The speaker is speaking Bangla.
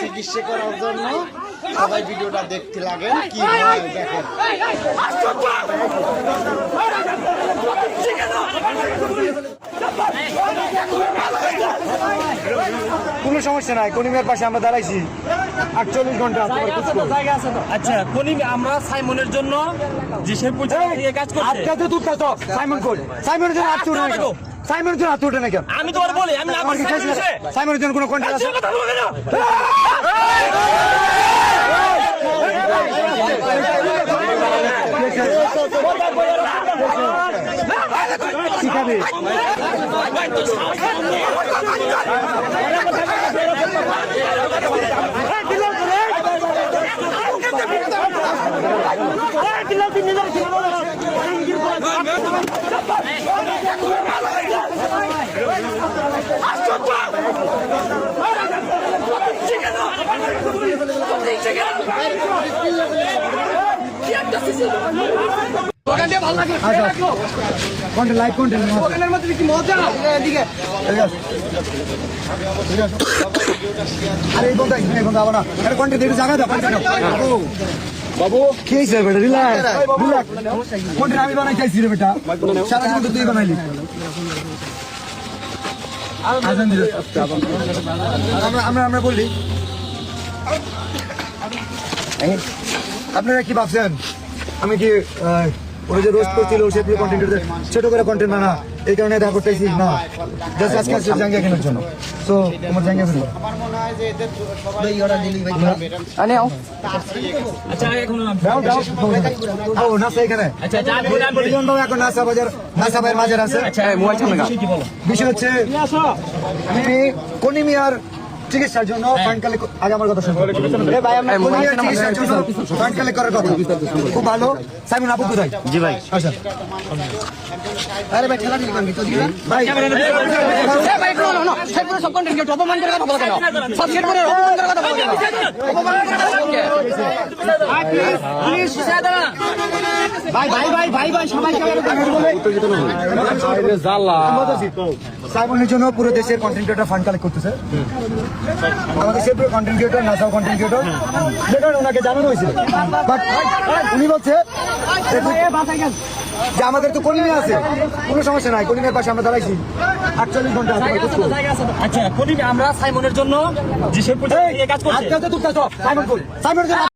চিকিৎসা করার জন্য সবাই ভিডিওটা দেখতে লাগেন কি হয় দেখেন কোনো সমস্যা নাই কনিমের পাশে আমরা দাঁড়াইছি আটচল্লিশ ঘণ্টা। আচ্ছা কোনি আমরা সাইমনের জন্য যে সে দিয়ে কাজ করছে আটটা তো তুই তো সাইমন কোল সাইমনের জন্য হাত উঠে না? সাইমনের জন্য হাত উঠে না কেন আমি বলি আমি আমার কি সাইমনের জন্য কোনো আছে বলবে না শিখাবে কন্টেন্ট লাইভ কন্টেন্ট ওখানের মধ্যে কি মজা এদিকে আরে এই বন্ধা এই বন্ধা, আবার না। আরে কন্টেন্ট একটু জায়গা দাও। বাবু। কি হইছে বেটা? রিল্যাক্স রিল্যাক্স কন্টেন্ট আমি বানাই চাইছি রে বেটা। সারা জীবন তুই বানাইলি। আজান দিল। আমরা আমরা আমরা বললি আপনারা কি ভাবছেন? আমি কি ওরা যে রোস্ট করছিল সেগুলো কন্টেন্ট ছোট করে কন্টেন্ট না না এই কারণে দেখা করতেছি না। জাস্ট আজকে আসছে জাঙ্গিয়া কেনার জন্য। তো তোমার জাঙ্গিয়া ফেলি আমার মনে হয় যে এদের সবাই ওরা ডেলিভারি করবে আচ্ছা এখন নাম দাও দাও। ও নাসা এখানে। আচ্ছা যা বলি বলি মিলন বাবু এখন নাসা বাজার নাসা ভাইয়ের মাঝে আছে। আচ্ছা মোবাইল চালাগা বিষয় হচ্ছে আমি কনিমিয়ার চিকিৎসার জন্য ফান্ড কালেক্ট আগে আমার কথা শুনুন এ ভাই আমরা কনিমিয়ার চিকিৎসার জন্য ফান্ড কালেক্ট করার কথা খুব ভালো সাইমন আপু কোথায় জি ভাই আচ্ছা আরে ভাই খেলা দিলি কি তো দিলা ভাই জন্য পুরো দেশের কন্টেন্ট ক্রিয়েটর ফান্ড কালেক্ট করতেছে আমাদের পুরো কন্টেন্ট ক্রিয়েটর নাসাও কন্টেন্ট ক্রিয়েটর যেটা ওনাকে জানানো হয়েছিল বাট উনি বলছে যে আমাদের তো কলিমে আছে। কোনো সমস্যা নাই কলিমের পাশে আমরা দাঁড়াইছি। আটচল্লিশ ঘণ্টা আচ্ছা আমরা সাইমনের জন্য যে সে কাজ করছে। সাইমন সাইমনের জন্য